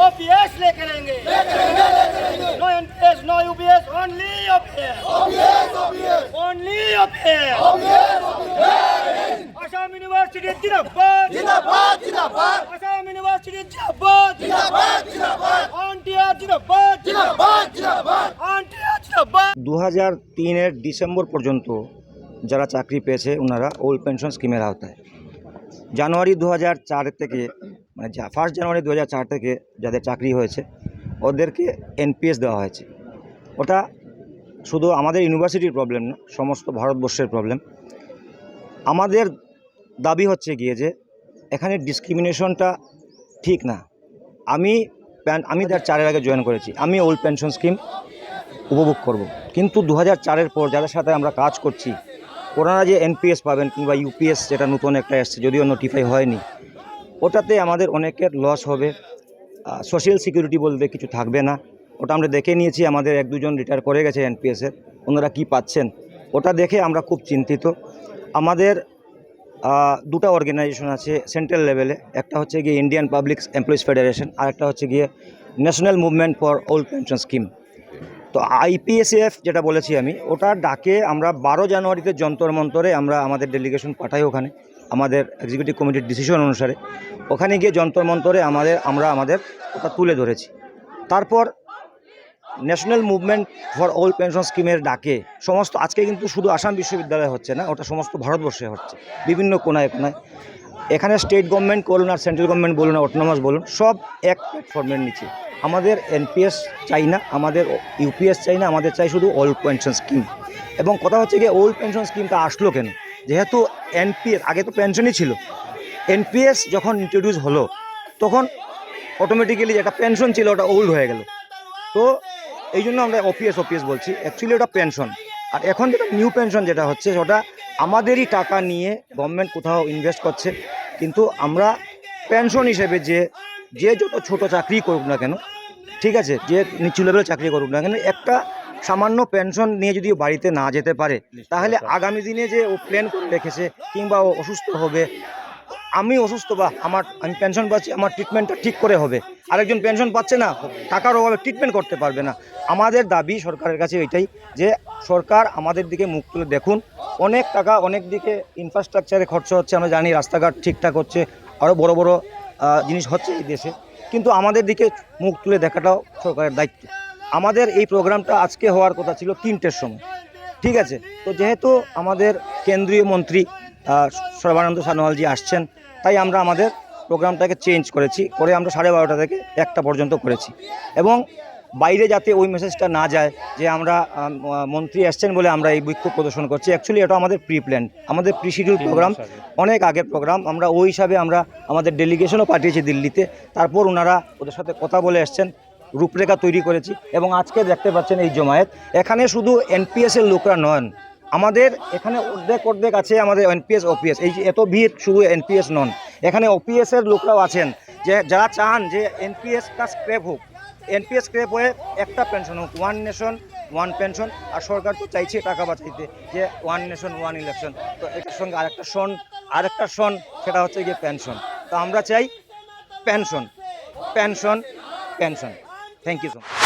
OPS लेके रहेंगे no NPS no UPS only OPS only OPS Assam university জিন্দাবাদ জিন্দাবাদ জিন্দাবাদ আসাম ইউনিভার্সিটি জিন্দাবাদ জিন্দাবাদ জিন্দাবাদ আন্টিয়া জিন্দাবাদ জিন্দাবাদ জিন্দাবাদ আন্টিয়া জিন্দাবাদ দু হাজার তিনের ডিসেম্বর পর্যন্ত যারা চাকরি পেয়েছে ওনারা ওল্ড পেনশন স্কিমের আওতায় জানুয়ারি দু হাজার চার থেকে মানে যা ফার্স্ট জানুয়ারি দু হাজার চার থেকে যাদের চাকরি হয়েছে, ওদেরকে এনপিএস দেওয়া হয়েছে। ওটা শুধু আমাদের ইউনিভার্সিটির প্রবলেম না, সমস্ত ভারতবর্ষের প্রবলেম আমাদের দাবি হচ্ছে গিয়ে যে, এখানে ডিসক্রিমিনেশনটা ঠিক না। আমি প্যান- আমি তার চারের আগে জয়েন করেছি। আমি ওল্ড পেনশন স্কিম উপভোগ করব। কিন্তু দু হাজার পর যাদের সাথে আমরা কাজ করছি ওনারা যে এনপিএস পাবেন কিংবা ইউপিএস যেটা নতুন একটা এসছে, যদিও নোটিফাই হয়নি, ওটাতে আমাদের অনেকের লস হবে। সোশ্যাল সিকিউরিটি বলতে কিছু থাকবে না। ওটা আমরা দেখে নিয়েছি, আমাদের এক দুজন রিটায়ার করে গেছে এনপিএসের ওনারা কি পাচ্ছেন, ওটা দেখে আমরা খুব চিন্তিত। আমাদের দুটো অর্গানাইজেশন আছে সেন্ট্রাল লেভেলে একটা হচ্ছে গিয়ে ইন্ডিয়ান পাবলিক এমপ্লয়িজ ফেডারেশন আর একটা হচ্ছে গিয়ে national movement for old pension scheme তো আইপিএসএফ যেটা বলেছি আমি, ওটা ডাকে আমরা বারো জানুয়ারিতে যন্তর মন্তরে আমরা আমাদের ডেলিগেশন পাঠাই ওখানে, আমাদের এক্সিকিউটিভ কমিটির ডিসিশন অনুসারে। ওখানে গিয়ে যন্তর মন্তরে আমাদের, আমরা আমাদের ওটা তুলে ধরেছি। তারপর national movement for old pension স্কিমের ডাকে। সমস্ত, আজকে কিন্তু শুধু আসাম বিশ্ববিদ্যালয়ে হচ্ছে না, ওটা সমস্ত ভারতবর্ষে হচ্ছে, বিভিন্ন কোনায় কোনায়। এখানে স্টেট গভর্নমেন্ট বলুন আর সেন্ট্রাল গভর্নমেন্ট বলুন অটোনমাস বলুন, সব এক প্ল্যাটফর্মের নিচে। আমাদের এনপিএস চাই না, আমাদের ইউপিএস চাই না, আমাদের চাই শুধু ওল্ড পেনশন স্কিম এবং কথা হচ্ছে গিয়ে ওল্ড পেনশন স্কিমটা আসলো কেন? যেহেতু এনপিএস আগে তো পেনশনই ছিল। এনপিএস যখন ইন্ট্রোডিউস হলো, তখন অটোমেটিক্যালি যেটা পেনশন ছিল, ওটা ওল্ড হয়ে গেল। তো এই জন্য আমরা ওপিএস ওপিএস বলছি। অ্যাকচুয়ালি ওটা পেনশন আর এখন যেটা নিউ পেনশন যেটা হচ্ছে ওটা আমাদেরই টাকা নিয়ে গভর্নমেন্ট কোথাও ইনভেস্ট করছে কিন্তু আমরা পেনশন হিসেবে যে যে যত ছোট চাকরি করুক না কেন ঠিক আছে যে নিচু লেভেলের চাকরি করুক না কেন একটা সামান্য পেনশন নিয়ে যদি ও বাড়িতে না যেতে পারে তাহলে আগামী দিনে যে ও প্ল্যান করে রেখেছে কিংবা ও অসুস্থ হবে আমি অসুস্থ বা আমার আমি পেনশন পাচ্ছি, আমার ট্রিটমেন্টটা ঠিক করে হবে। আরেকজন পেনশন পাচ্ছে না, টাকার অভাবে ট্রিটমেন্ট করতে পারবে না। আমাদের দাবি সরকারের কাছে এটাই যে, সরকার আমাদের দিকে মুখ তুলে দেখুন। অনেক টাকা অনেক দিকে ইনফ্রাস্ট্রাকচারে খরচা হচ্ছে, আমরা জানি রাস্তাঘাট ঠিকঠাক হচ্ছে আরও বড় বড় জিনিস হচ্ছে এই দেশে। কিন্তু আমাদের দিকে মুখ তুলে দেখাটাও সরকারের দায়িত্ব। আমাদের এই প্রোগ্রামটা আজকে হওয়ার কথা ছিল তিনটের সময়। ঠিক আছে? তো যেহেতু আমাদের কেন্দ্রীয় মন্ত্রী সর্বানন্দ সানোয়ালজি আসছেন। তাই আমরা আমাদের প্রোগ্রামটাকে চেঞ্জ করেছি করে আমরা সাড়ে বারোটা থেকে একটা পর্যন্ত করেছি। এবং বাইরে যাতে ওই মেসেজটা না যায় যে আমরা মন্ত্রী আসছেন বলে আমরা এই বিক্ষোভ প্রদর্শন করছি অ্যাকচুয়ালি এটা আমাদের প্রি প্ল্যান আমাদের প্রি শিডিউল প্রোগ্রাম অনেক আগের প্রোগ্রাম আমরা ওই হিসাবে আমরা আমাদের ডেলিগেশনও পাঠিয়েছি দিল্লিতে তারপর ওনারা ওদের সাথে কথা বলে এসছেন রূপরেখা তৈরি করেছি এবং আজকে দেখতে পাচ্ছেন এই জমায়েত। এখানে শুধু এনপিএসের লোকরা নন আমাদের এখানে অর্ধেক অর্ধেক আছে আমাদের এনপিএস ওপিএস এই যে এত ভিড় শুধু এনপিএস নন, এখানে ওপিএস এর লোকরাও আছেন। যে যারা চান যে এনপিএসটা স্ক্র্যাপ হোক এনপিএস স্ক্র্যাপ হয়ে একটা পেনশন হোক ওয়ান নেশন ওয়ান পেনশন আর সরকার তো চাইছে টাকা বাঁচাইতে, যে ওয়ান নেশন ওয়ান ইলেকশন তো এটার সঙ্গে আরেকটা সন আরেকটা সন, সেটা হচ্ছে গিয়ে পেনশন তো আমরা চাই pension pension pension thank you so much